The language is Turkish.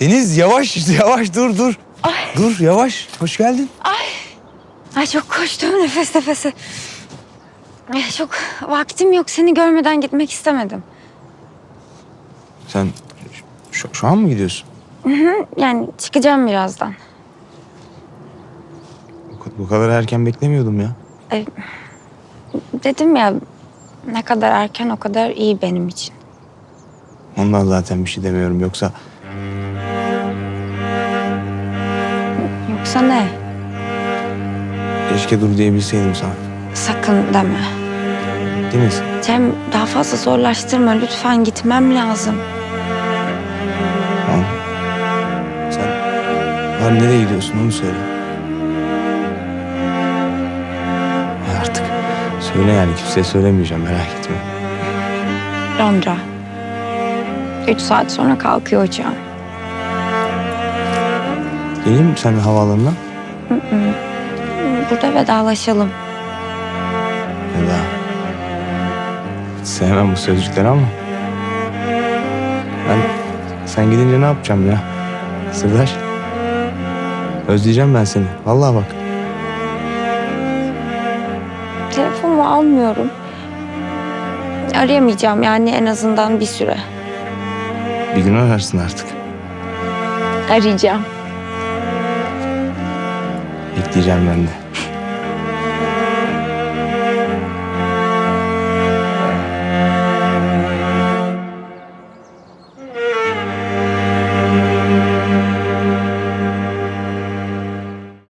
Deniz yavaş yavaş dur dur. Ay. Dur yavaş. Hoş geldin. Ay çok koştum nefes nefese. Ay, çok vaktim yok. Seni görmeden gitmek istemedim. Sen şu, şu an mı gidiyorsun? Yani çıkacağım birazdan. Bu, bu kadar erken beklemiyordum ya. Dedim ya ne kadar erken o kadar iyi benim için. Ondan zaten bir şey demiyorum. Yoksa Yoksa ne? keşke dur diyebilseydim sana. Sakın deme. Deniz Cem daha fazla zorlaştırma lütfen gitmem lazım. tamam. Sen var nereye gidiyorsun onu söyle. Ya Artık söyle yani kimseye söylemeyeceğim merak etme. Londra. Üç saat sonra kalkıyor uçağım. Geleyim mi sen havaalanına? Burada vedalaşalım. Eda. Hiç sevmem bu sözcükleri ama. Ben sen gidince ne yapacağım ya? Sırdaş. Özleyeceğim ben seni. Vallahi bak. Telefonumu almıyorum. Arayamayacağım yani en azından bir süre. Bir gün ararsın artık. Arayacağım. Bekleyeceğim ben de.